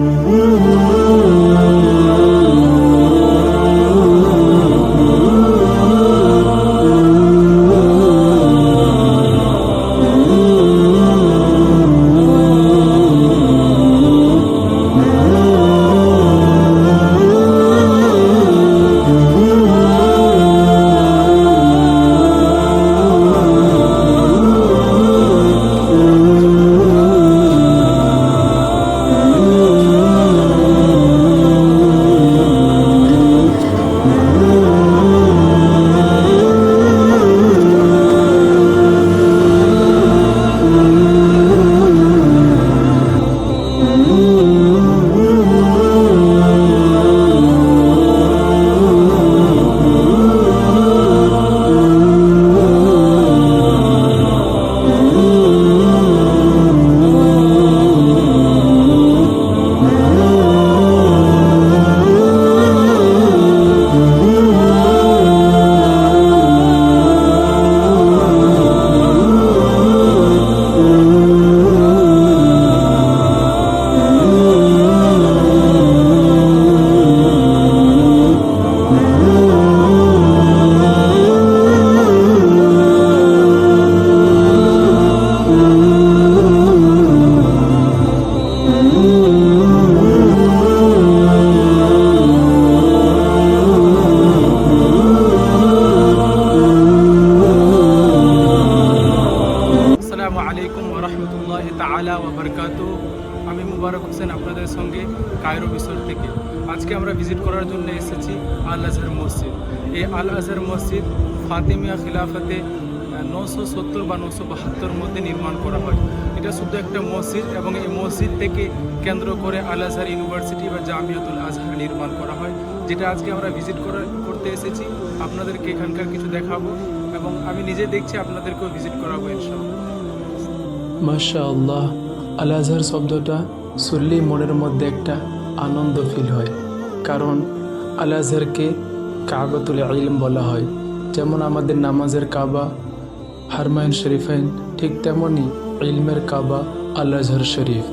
Ooh. আমি মুবারক হোসেন আপনাদের সঙ্গে কায়রো মিশর থেকে। আজকে আমরা ভিজিট করার জন্য এসেছি আল আজহার মসজিদ। এই আল আজহার মসজিদ ফাতেমিয়া খিলাফতে নশো সত্তর বা নশো বাহাত্তর মধ্যে নির্মাণ করা হয়। এটা শুধু একটা মসজিদ এবং এই মসজিদ থেকে কেন্দ্র করে আল আজহার ইউনিভার্সিটি বা জামিয়াতুল আজহার নির্মাণ করা হয়, যেটা আজকে আমরা ভিজিট করা, করতে এসেছি। আপনাদেরকে এখানকার কিছু দেখাবো এবং আমি নিজে দেখছি আপনাদেরকেও ভিজিট করাবো ইনশাআল্লাহ। মাশা আল্লাহ আল আজহার শব্দটা শুনলেই মনের মধ্যে একটা আনন্দ ফিল হয়। কারণ আল আজহারকে কাবাতুল ইলম বলা হয়। যেমন আমাদের নামাজের কাবা হারমাইন শরীফাইন, ঠিক তেমনই ইলমের কাবা আল আজহার শরীফ।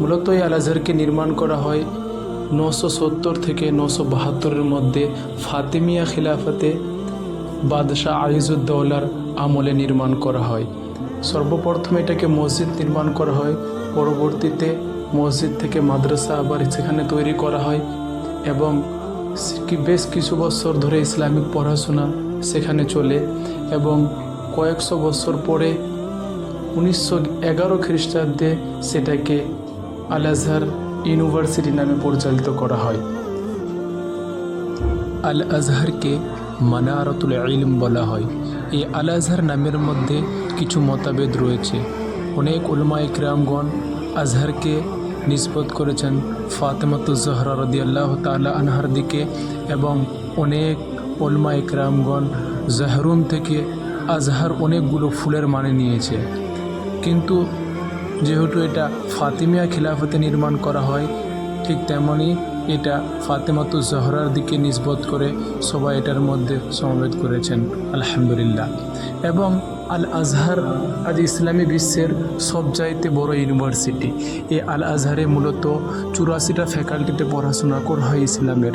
মূলত এই আল আজহারকে নির্মাণ করা হয় নশো সত্তর থেকে নশো বাহাত্তরের মধ্যে ফাতেমিয়া খিলাফতে বাদশাহ আইজুদ্দৌলার আমলে নির্মাণ করা হয়। সর্বপ্রথম এটাকে মসজিদ নির্মাণ করা হয়। পরবর্তীতে মসজিদ থেকে মাদ্রাসা আবার সেখানে তৈরি করা হয় এবং বেশ কিছু বছর ধরে ইসলামিক পড়াশোনা সেখানে চলে এবং কয়েকশো বছর পরে উনিশশো এগারো খ্রিস্টাব্দে সেটাকে আল আজহার ইউনিভার্সিটি নামে পরিচালিত করা হয়। আল আজহারকে মানারতুল ইলম বলা হয়। এই আল আজহার নামের মধ্যে কিছু মতভেদ রয়েছে। অনেক উলমা ইকরামগণ আজহারকে নিষ্পত করেছেন। ফাতেমাতুজহরা রদি আল্লাহ তালা আনহার দিকে এবং অনেক উলমা ইকরামগণ জাহরুন থেকে আজহার অনেকগুলো ফুলের মানে নিয়েছে। কিন্তু যেহেতু এটা ফাতিমিয়া খিলাফতে নির্মাণ করা হয়, ঠিক তেমনই এটা ফাতেমাতু জহরার দিকে নিসবত করে সবাই এটার মধ্যে সমবেত করেছেন, আলহামদুলিল্লাহ। এবং আল আজহার আজ ইসলামী বিশ্বের সবচাইতে বড় ইউনিভার্সিটি। এই আল আজহারে মূলত চুরাশিটা ফ্যাকাল্টিতে পড়াশোনা করা হয় ইসলামের,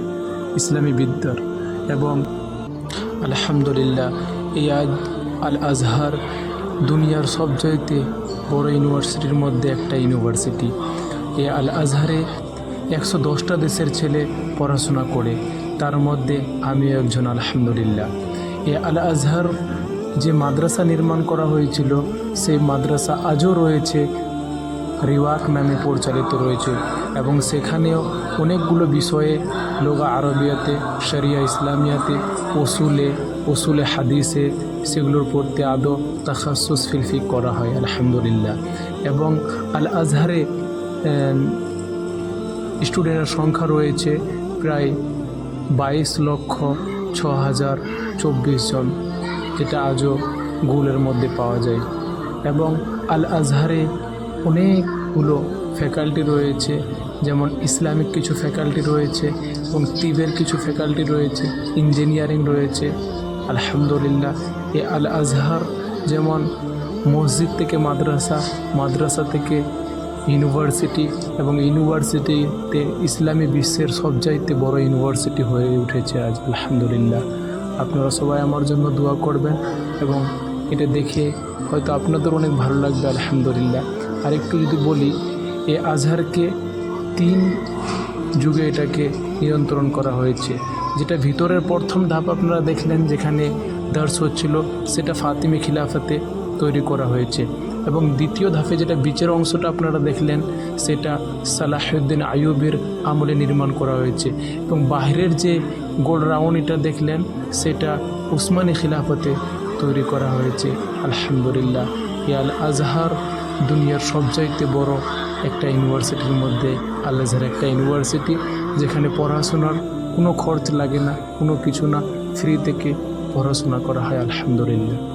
ইসলামী বিদ্যার। এবং আলহামদুলিল্লাহ, এই আজ আল আজহার দুনিয়ার সবচাইতে বড় ইউনিভার্সিটির মধ্যে একটা ইউনিভার্সিটি। এই আল আজহারে একশো দশটা দেশের ছেলে পড়াশোনা করে, তার মধ্যে আমিও একজন, আলহামদুলিল্লাহ। এ আল আজহার যে মাদ্রাসা নির্মাণ করা হয়েছিল, সেই মাদ্রাসা আজও রয়েছে, রিওয়াক নামে পরিচালিত রয়েছে এবং সেখানেও অনেকগুলো বিষয়ে লোগা আরবিয়াতে, শরিয়া ইসলামিয়াতে ওসুলে ওসুলে হাদিসে সেগুলোর পড়তে আদৌ তাখাসুস ফিলফিক করা হয়, আলহামদুলিল্লাহ। এবং আল আজহারে স্টুডেন্টের সংখ্যা রয়েছে প্রায় বাইশ লক্ষ ছ হাজার চব্বিশ জন, যেটা আজও গুগলের মধ্যে পাওয়া যায়। এবং আল আজহারে অনেকগুলো ফ্যাকাল্টি রয়েছে, যেমন ইসলামিক কিছু ফ্যাকাল্টি রয়েছে এবং তিবের কিছু ফ্যাকাল্টি রয়েছে, ইঞ্জিনিয়ারিং রয়েছে। আলহামদুলিল্লাহ, এ আল আজহার যেমন মসজিদ থেকে মাদ্রাসা মাদ্রাসা থেকে ইউনিভার্সিটি এবং ইউনিভার্সিটিতে ইসলামী বিশ্বের সবচাইতে বড় ইউনিভার্সিটি হয়ে উঠেছে আজ, আলহামদুলিল্লাহ। আপনারা সবাই আমার জন্য দোয়া করবেন এবং এটা দেখে হয়তো আপনাদের অনেক ভালো লাগবে, আলহামদুলিল্লাহ। আর একটু যদি বলি, এ আজহারকে তিন যুগে এটাকে নিয়ন্ত্রণ করা হয়েছে। যেটা ভিতরের প্রথম ধাপ আপনারা দেখলেন, যেখানে দার্স হচ্ছিল, সেটা ফাতিমি খিলাফাতে তৈরি করা হয়েছে। এবং দ্বিতীয় ধাপে যেটা বিচের অংশটা আপনারা দেখলেন, সেটা সালাহুদ্দিন আইয়ুবের আমলে নির্মাণ করা হয়েছে। এবং বাইরের যে গোল রাউন্ড এটা দেখলেন, সেটা উসমানী খিলাফতে তৈরি করা হয়েছে। আলহামদুলিল্লাহ এই আল আজহার দুনিয়ার সবচাইতে বড় একটা ইউনিভার্সিটির মধ্যে আল আজহার একটা ইউনিভার্সিটি, যেখানে পড়াশোনার কোনো খরচ লাগে না, কোনো কিছু না, ফ্রি থেকে পড়াশোনা করা হয়, আলহামদুলিল্লাহ।